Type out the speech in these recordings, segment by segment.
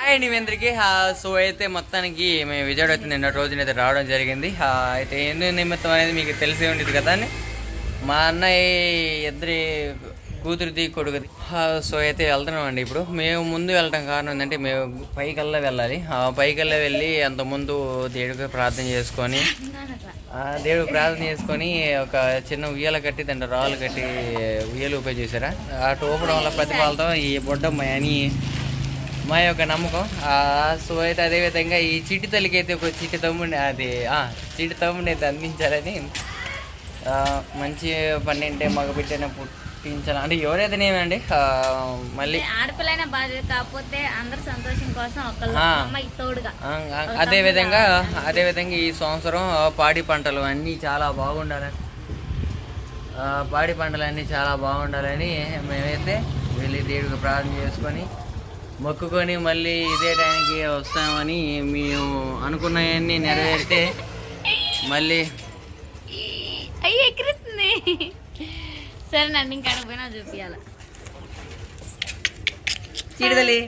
Hi అండి మీ అందరికీ. ఆ, సో అయితే మొత్తానికి మేము విజయవాడ అయితే నిన్న రోజున అయితే రావడం జరిగింది. అయితే ఎందు నిమిత్తం అనేది మీకు తెలిసే ఉండేది కదా అని. మా అన్నయ్య ఇద్దరి కూతురిది కొడుకుది. ఆ, సో అయితే వెళ్తున్నాం అండి ఇప్పుడు. మేము ముందు వెళ్ళటం కారణం ఏంటంటే మేము పైకల్లా వెళ్ళాలి. ఆ పైకల్లా వెళ్ళి అంత ముందు దేవుడికి ప్రార్థన చేసుకొని దేవుడికి దేవుడు ప్రార్థన చేసుకొని ఒక చిన్న ఉయ్యాల కట్టి దాంట్లో రాళ్ళు కట్టి ఉయ్యలు ఉపయోగ చేశారా అటు ఊపడం వల్ల ప్రతిఫలతో ఈ బొడ్డమ్మ అని మా యొక్క నమ్మకం. ఆ, సో అయితే అదేవిధంగా ఈ చిట్టి తల్లికి అయితే ఒక చిట్టి తమ్ముడిని అది ఆ, చిట్టి తమ్ముడిని అయితే అందించాలని మంచి పన్నెండే మగ బిడ్డని పుట్టించాలి అంటే ఎవరైతేనేమండి ఆ, మళ్ళీ ఆడపిల్లైన బాధ్యత కాకపోతే అందరు సంతోషం కోసం తోడుగా. అదేవిధంగా అదేవిధంగా ఈ సంవత్సరం పాడి పంటలు అన్నీ చాలా బాగుండాలని పాడి పంటలు అన్నీ చాలా బాగుండాలని మేమైతే వెళ్ళి దేవుడికి ప్రార్థన చేసుకొని మొక్కుకొని మళ్ళీ ఇదే టైంకి వస్తామని మేము అనుకున్నవన్నీ నెరవేరితే మళ్ళీ అయ్యి సరే నన్ను ఇంకా పోయినా చూపించాల చీడదలి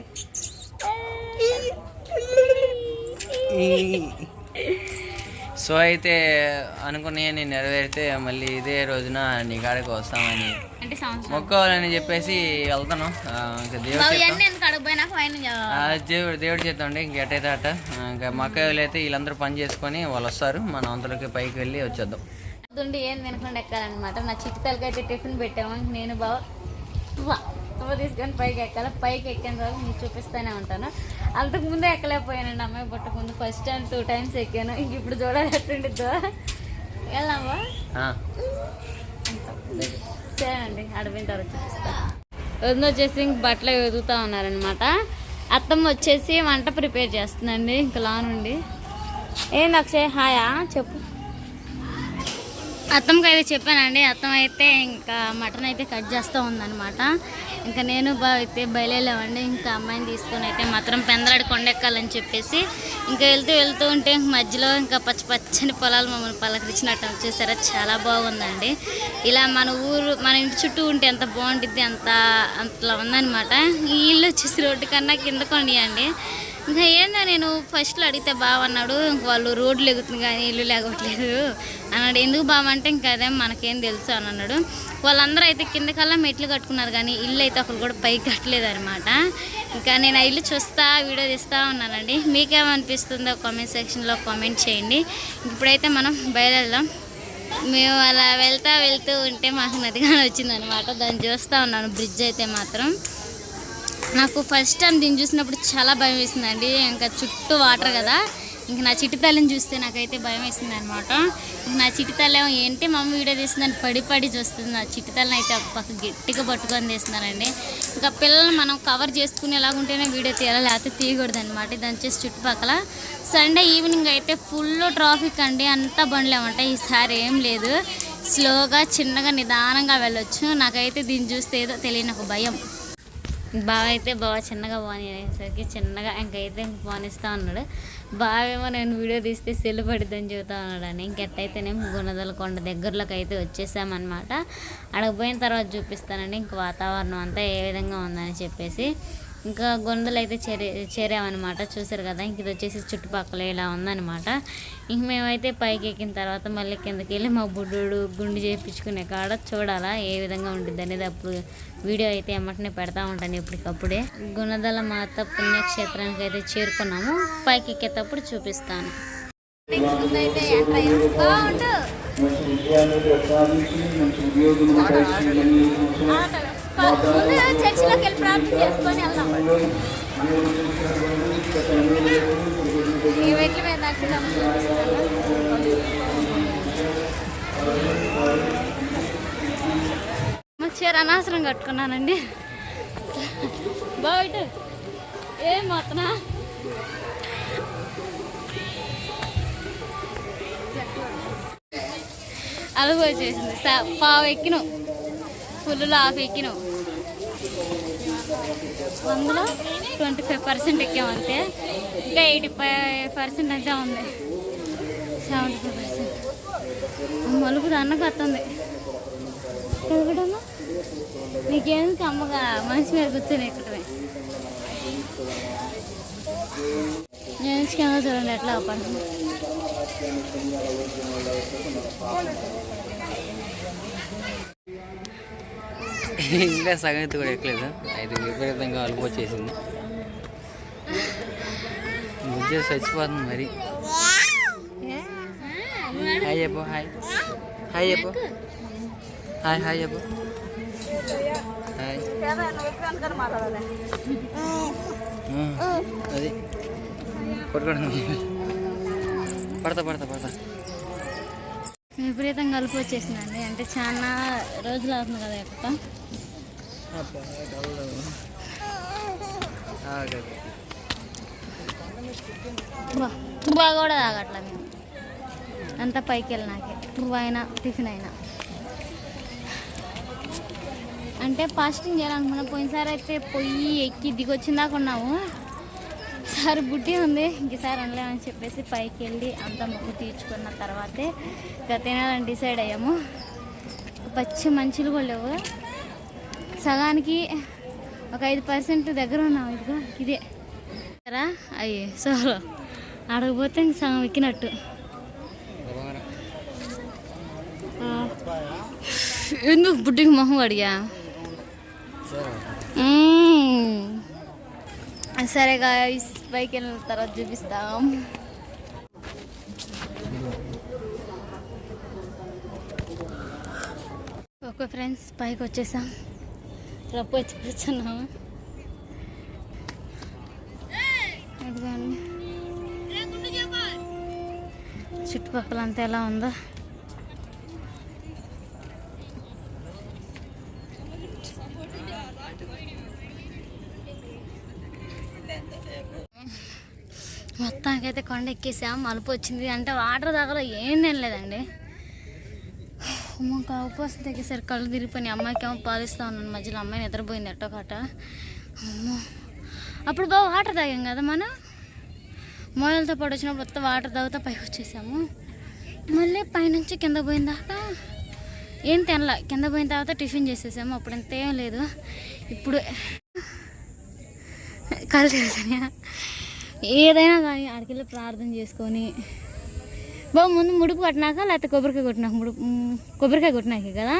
సో అయితే అనుకున్నవన్నీ నెరవేరితే మళ్ళీ ఇదే రోజున నీ కాడికి వస్తామని మొక్కోవాలని చెప్పేసి వెళ్తాను. ఇంకా దేవుడి దేవుడు దేవుడి చేత ఉండి ఇంక ఎటైతే అట ఇంకా మక్కలు అయితే వీళ్ళందరూ పని చేసుకొని వాళ్ళు వస్తారు. మన అంతలోకి పైకి వెళ్ళి వచ్చేద్దాం. ఏం తినకుండా ఎక్కాలన్నమాట. నా చిట్టుతలకి అయితే టిఫిన్ పెట్టాము. నేను బావ తువ్వ తీసుకొని పైకి ఎక్కాలి. పైకి ఎక్కిన తర్వాత మీకు చూపిస్తూనే ఉంటాను. అంతకు ముందే ఎక్కలేకపోయానండి అమ్మాయి పుట్టక ముందు. ఫస్ట్ టైం టూ టైమ్స్ ఎక్కాను. ఇంక ఇప్పుడు చూడాలి ఎట్టుండిద్దో. వెళ్దామా? సరే అండి అడవిన తర్వాత చూపిస్తా. వదిన వచ్చేసి ఇంక బట్టలు వెతుకుతా ఉన్నారనమాట అత్తమ్మ వచ్చేసి వంట ప్రిపేర్ చేస్తుందండి ఇంక లా నుండి ఏంది అక్షయ్? హాయా చెప్పు. అత్తమ్మకి అయితే చెప్పానండి. అత్తమ్మ అయితే ఇంకా మటన్ అయితే కట్ చేస్తూ ఉందన్నమాట. ఇంకా నేను బా అయితే బయలుదేరామండి. ఇంకా అమ్మాయిని తీసుకొని అయితే మాత్రం పెందలాడి కొండెక్కాలని చెప్పేసి ఇంకా వెళ్తూ వెళ్తూ ఉంటే ఇంక మధ్యలో ఇంకా పచ్చ పచ్చని పొలాలు మమ్మల్ని పలకరించినట్టు చూసారా. చాలా బాగుందండి. ఇలా మన ఊరు మన ఇంటి చుట్టూ ఉంటే ఎంత బాగుంటుంది అంత అంతలా ఉందన్నమాట. ఈ ఇల్లు వచ్చేసి రోడ్డు కన్నా కింద కొండియండి ఇంకా ఏందో నేను ఫస్ట్లో అడిగితే బావ అన్నాడు ఇంక వాళ్ళు రోడ్లు ఎగుతుంది కానీ ఇల్లు లేకపోవట్లేదు. అన్నాడు ఎందుకు బావంటే ఇంకా అదే మనకేం తెలుసు అని అన్నాడు. వాళ్ళందరూ అయితే కిందకల్లా మెట్లు కట్టుకున్నారు కానీ ఇల్లు అయితే ఒకరు కూడా పైకి కట్టలేదు అనమాట ఇంకా నేను ఆ ఇల్లు చూస్తా వీడియో తీస్తూ ఉన్నానండి. మీకేమనిపిస్తుందో కామెంట్ సెక్షన్లో కామెంట్ చేయండి. ఇప్పుడైతే మనం బయలుదేరదాం. మేము అలా వెళ్తా వెళ్తూ ఉంటే మాకు నదిగానే వచ్చిందనమాట దాన్ని చూస్తూ ఉన్నాను బ్రిడ్జ్ అయితే మాత్రం. నాకు ఫస్ట్ టైం దీన్ని చూసినప్పుడు చాలా భయం వేసిందండి. ఇంకా చుట్టూ వాటర్ కదా. ఇంక నా చిట్టుతల్లిని చూస్తే నాకైతే భయం వేసింది అనమాట ఇంక నా చిట్టి ఏమో ఏంటి మా అమ్మ వీడియో తీస్తుందని పడి పడి చూస్తుంది. నా చిట్టి అయితే ఒక పక్క గట్టిగా పట్టుకొని తీస్తున్నానండి ఇంకా పిల్లల్ని మనం కవర్ చేసుకునేలాగా ఉంటేనే వీడియో తీయాలి? లేకపోతే తీయకూడదు అనమాట దాని చుట్టుపక్కల. సండే ఈవినింగ్ అయితే ఫుల్ ట్రాఫిక్ అండి. అంతా బండ్లు ఏమంటాయి ఈసారి ఏం లేదు. స్లోగా చిన్నగా నిదానంగా వెళ్ళొచ్చు. నాకైతే దీన్ని చూస్తే ఏదో తెలియని ఒక భయం. బావ అయితే బావ చిన్నగా బాని అనేసరికి చిన్నగా ఇంకైతే ఇంక ఉన్నాడు. బావేమో నేను వీడియో తీస్తే సెల్లు పడిద్దని చెబుతా ఉన్నాడు అని ఇంకెట్టయితేనేమో గుణదల కొండ దగ్గరలోకి అయితే వచ్చేసామన్నమాట. అడగపోయిన తర్వాత చూపిస్తానండి ఇంక వాతావరణం అంతా ఏ విధంగా ఉందని చెప్పేసి. ఇంకా గొంతులు అయితే చేరే చేరామన్నమాట. చూసారు కదా ఇంక ఇది వచ్చేసి చుట్టుపక్కల ఇలా ఉందన్నమాట. ఇంక మేమైతే పైకి ఎక్కిన తర్వాత మళ్ళీ కిందకి వెళ్ళి మా బుడ్డు గుండు చేయించుకునే కాడ చూడాలా ఏ విధంగా ఉంటుంది అనేది అప్పుడు వీడియో అయితే ఎమ్మటనే పెడతా ఉంటాను ఎప్పటికప్పుడే. గుణదల మాత పుణ్యక్షేత్రానికి అయితే చేరుకున్నాము. పైకి ఎక్కేటప్పుడు చూపిస్తాను. మంచి విజయాన్ని చర్చిలోకి వెళ్ళి ప్రార్థన చేసుకొని వెళ్దాం ఈ మెట్ల మీద నడుచుదాం మా చీర అనవసరం కట్టుకున్నానండి. బయట ఏం మొత్తనా అలుగు వచ్చేసింది. పావు ఎక్కినావు. Full half ఎక్కినావు. అందులో ట్వంటీ ఫైవ్ పర్సెంట్ ఎక్కామంతే ఇంకా ఎయిటీ ఫైవ్ పర్సెంట్ అయితే ఉంది. Seventy five percent. మలుపు అన్నకు వస్తుంది. కదగడమ్మా నీకేందుకు అమ్మగా? మనిషి మీద కూర్చొని ఎక్కడమే. కింద చూడండి ఎట్లా పడుతుంది ఇంకా సగం ఎత్తు కూడా ఎక్కలేదు. అయితే విపరీతంగా అలుపు వచ్చేసింది. ముద్ద చచ్చిపోతుంది మరి. హాయ్ చెప్పు హాయ్. హాయ్ చెప్పు. హాయ్ హాయ్ చెప్పు. హాయ్. అది. పడుకోవడం పడతా పడతా పడతా. విపరీతంగా కలుపు వచ్చేసిందండి. అంటే చాలా రోజులు అవుతుంది కదా ఎక్కువ తుబా కూడా తాగట్లా మేము అంతా పైకి వెళ్ళినాకే తుబా అయినా టిఫిన్ అయినా. అంటే ఫాస్టింగ్ చేయాలనుకున్నా పోయినసారి అయితే పొయ్యి ఎక్కి దిగొచ్చిందాక ఉన్నాము సార్ బుడ్డి ఉంది. ఇంకసారి ఉండలేమని చెప్పేసి పైకి వెళ్ళి అంత మొక్కు తీర్చుకున్న తర్వాతే ఇక డిసైడ్ అయ్యాము. పచ్చి మంచులు కూడా లేవు. సగానికి ఒక ఐదు పర్సెంట్ దగ్గర ఉన్నాం ఇదిగో ఇదే. రా అయ్యి సోలో అడగపోతే ఇంక సగం ఎక్కినట్టు. ఎందుకు బుడ్డికి మొహం అడిగా సరే గాయస్ పైకి వెళ్ళిన తర్వాత చూపిస్తాం. ఓకే ఫ్రెండ్స్ పైకి వచ్చేసాం. రప్పు వచ్చి కూర్చున్నాము ఇదిగోండి. చుట్టుపక్కల అంతా ఎలా ఉందో. మొత్తానికైతే కొండ ఎక్కేసాం మలుపు వచ్చింది. అంటే వాటర్ దగ్గర ఏం తినలేదండి. అమ్మ దగ్గర సరే కళ్ళు తిరిగిపోయి అమ్మాయికి ఏమో పాలిస్తా ఉన్నాను. మధ్యలో అమ్మాయి నిద్రపోయింది ఎట్టోకట అమ్మో. అప్పుడు బాగా వాటర్ తాగాం కదా మనం? మోయలతో పాటు వచ్చినప్పుడు మొత్తం వాటర్ తాగుతా పైకి వచ్చేసాము. మళ్ళీ పైనుంచి కింద పోయిన దాకా ఏం తినలా. కింద పోయిన తర్వాత టిఫిన్ చేసేసాము. అప్పుడు ఇంతేం లేదు. ఇప్పుడు కళ్ళు తిరుగుతున్నాయా? ఏదైనా కానీ ఆడికెళ్ళి ప్రార్థన చేసుకొని బాబు ముందు ముడుపు కొట్టినాక లేకపోతే కొబ్బరికాయ కొట్టినాక ముడుపు కొబ్బరికాయ కొట్టినాక కదా?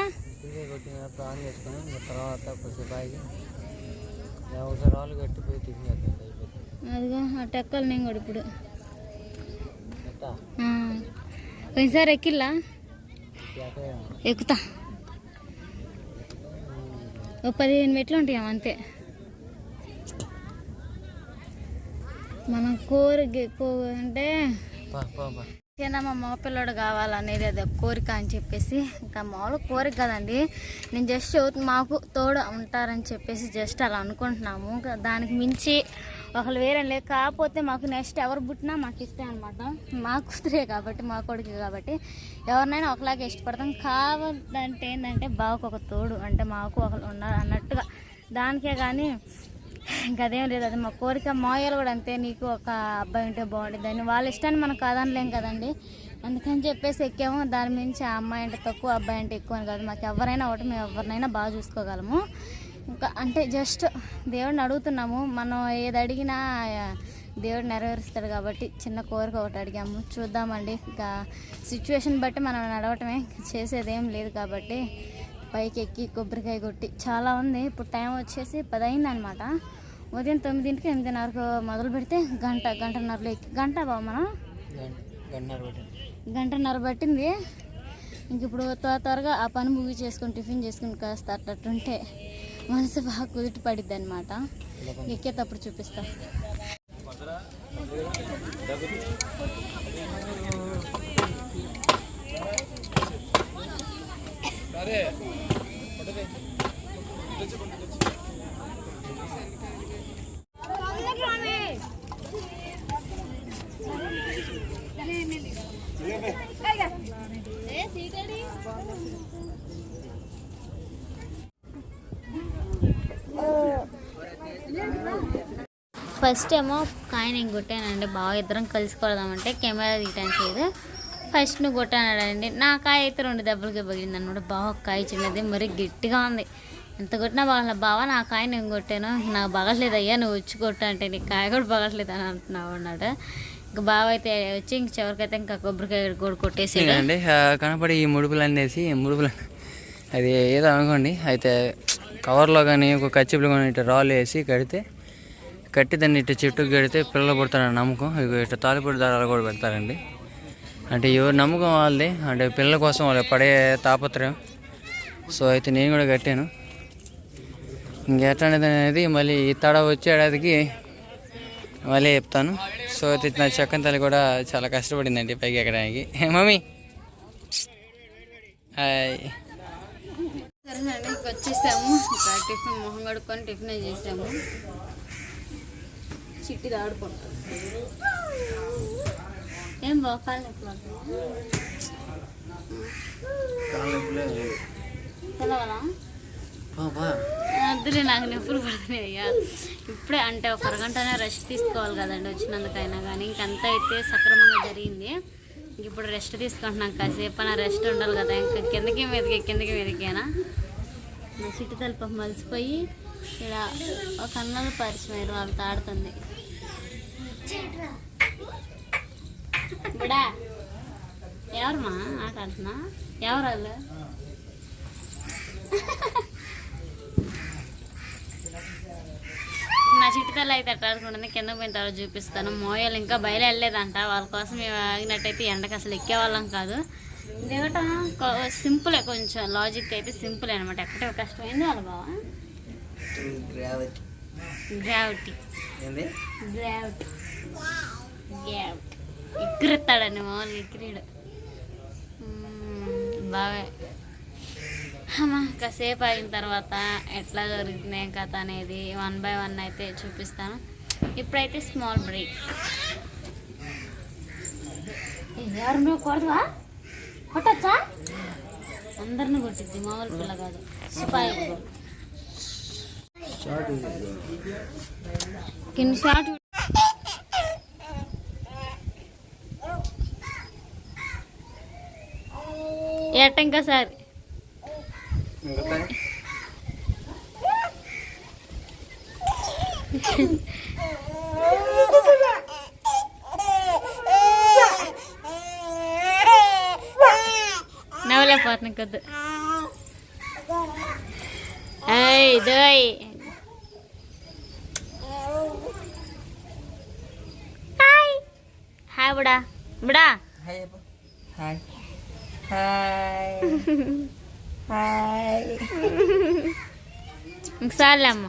అదిగో అటు ఎక్కాలి నేను కూడా ఇప్పుడు. ఆ. పోయినసారి ఎక్కిల్లా? ఎక్కుతా. ఓ పదిహేను మెట్లు ఉంటాయి అంతే. మనం కోరి అంటే చిన్న మా మగ పిల్లడు కావాలనేది అది కోరిక అని చెప్పేసి ఇంకా మామూలు కోరిక కదండి. నేను జస్ట్ మాకు తోడు ఉంటారని చెప్పేసి జస్ట్ అలా అనుకుంటున్నాము. దానికి మించి ఒకళ్ళు వేరే లేదు. కాకపోతే మాకు నెక్స్ట్ ఎవరు పుట్టినా మాకు ఇష్టం అనమాట మా కూతురే కాబట్టి మా కొడుకు కాబట్టి ఎవరినైనా ఒకలాగే ఇష్టపడతాం. కావాలంటే ఏంటంటే బావకు ఒక తోడు అంటే మాకు ఒకరు ఉన్నారు అన్నట్టుగా. దానికే కానీ ఇంకా అదేం లేదు అది మా కోరిక. మాయలు కూడా అంతే నీకు ఒక అబ్బాయి ఉంటే బాగుంటుంది వాళ్ళ ఇష్టాన్ని మనం కాదనలేం కదండి. అందుకని చెప్పేసి ఎక్కాము. దాని మించి ఆ అమ్మాయి అంటే తక్కువ అబ్బాయి అంటే ఎక్కువ అని కాదు. మాకు ఎవరైనా ఒకటి మేము ఎవరినైనా బాగా చూసుకోగలము. ఇంకా అంటే జస్ట్ దేవుడిని అడుగుతున్నాము. మనం ఏది అడిగినా దేవుడు నెరవేరుస్తాడు కాబట్టి చిన్న కోరిక ఒకటి అడిగాము. చూద్దామండి. ఇంకా సిచ్యువేషన్ బట్టి మనం నడవటమే. చేసేదేం లేదు కాబట్టి పైకి ఎక్కి కొబ్బరికాయ కొట్టి చాలా ఉంది. ఇప్పుడు టైం వచ్చేసి పది అయింది అనమాట ఉదయం తొమ్మిదింటికి ఎనిమిదిన్నరకు మొదలు పెడితే గంట గంటన్నరలో ఎక్కి గంట బావ మనం? గంటన్నర పట్టింది. గంటన్నర పట్టింది. ఇంక ఇప్పుడు త్వర త్వరగా ఆ పని ముగి చేసుకొని టిఫిన్ చేసుకుని కాస్త అట్టుంటే మనసు బాగా కుదుటి పడిద్ది అనమాట ఎక్కేటప్పుడు చూపిస్తా. ఫస్ట్ ఏమో కాయ నేను కొట్టానండి. బాగా ఇద్దరం కలిసి కొడదామంటే కెమెరా తీయటానికి లేదు. ఫస్ట్ నువ్వు కొట్టానండి నా కాయ అయితే రెండు దెబ్బలకి పగిలింది అనమాట బాగా కాయ చిన్నది మరీ గట్టిగా ఉంది. ఎంత కొట్టినా బాగా బావా నా కాయ నేను కొట్టాను. నాకు పగలలేదు అయ్యా నువ్వు వచ్చి కొట్టా అంటే నీ కాయ కూడా పగలలేదు అని అంటున్నావు అన్నాడు. ఇంకా బావ అయితే వచ్చి ఇంక చివరికైతే ఇంకా కొబ్బరికాయ కూడా కొట్టేసి అండి కనపడి ఈ ముడుపులు అనేసి ముడుపులు అది ఏదో అనుకోండి అయితే కవర్లో కానీ ఒక కచ్చిపులు కానీ ఇట్లా రాళ్ళు వేసి కడితే కట్టి దాన్ని ఇటు చెట్టుకు కడితే పిల్లలు పుడతారని నమ్మకం. ఇక ఇటు తాలిపొడి దారాలు కూడా పెడతారండి. అంటే ఎవరు నమ్మకం వాళ్ళది. అంటే పిల్లల కోసం వాళ్ళు పడే తాపత్రయం. సో అయితే నేను కూడా కట్టాను. ఇంకెట్లాంటిది అనేది మళ్ళీ ఈ తడ వచ్చే ఏడాదికి మళ్ళీ చెప్తాను. సో అయితే నా చక్కని తల్లి కూడా చాలా కష్టపడిందండి పైకి ఎక్కడానికి. మమ్మీ. హాయ్. సరేనండి వచ్చేసాము టిఫిన్ మొహం కడుక్కొని టిఫిన్ చేసాము. చిట్టి ఆడుకుంటాం ఏం తెలవాలా అద్దరే నాకు నొప్పులు పడుతున్నాయి అయ్యా. ఇప్పుడే అంటే ఒక అరగంటనే రెస్ట్ తీసుకోవాలి కదండి వచ్చినందుకైనా కానీ. ఇంకంతా అయితే సక్రమంగా జరిగింది. ఇంక ఇప్పుడు రెస్ట్ తీసుకుంటున్నాం. కాసేపు అయినా రెస్ట్ ఉండాలి కదా. ఇంకా కిందకి మీదకి కిందకి మీదకేనా? నా చిట్టు తలుపు మలిసిపోయి ఇలా ఒక అన్నలు పరిచయం వాళ్ళతో ఆడుతుంది. బిడా ఎవరమ్మా ఆట ఆడుతున్నా ఎవరు వాళ్ళు? నా చిట్టుతల్లి అయితే ఎట్లా ఆడుకుంటుంది కింద పోయిన తర్వాత చూపిస్తాను. మోయాలు ఇంకా బయలు వెళ్ళలేదంట వాళ్ళ కోసం మేము ఆగినట్టయితే ఎండకు అసలు ఎక్కేవాళ్ళం కాదు. దిగటం సింపులే కొంచెం. లాజిక్ అయితే సింపుల్ అనమాట ఎక్కడే కష్టమైంది వాళ్ళ బావ? గ్రావిటీ. గ్రావిటీ. గ్రావిటీ. ఎగిరిస్తాడని మామూలుగా ఎగిరిడు. బాగా అమ్మా కాసేపు అయిన తర్వాత ఎట్లా జరుగుతుంది ఏం కథ అనేది వన్ బై వన్ అయితే చూపిస్తాను. ఇప్పుడైతే స్మాల్ బ్రేక్. ఎవరు నువ్వు కొడవా కొట్టచ్చా? అందరిని కొట్టిద్ది మామూలు పిల్ల కాదు. కింద షార్ట్ ఎట్ట ఇంకా సార్ నవ్వలేకపోతున్నా కొద్దు ఏయ్ దోయ్ హాయ్ హాయ్ బుడా బుడా హాయ్ హాయ్ హాయ్ ఇంకసార్లే అమ్మ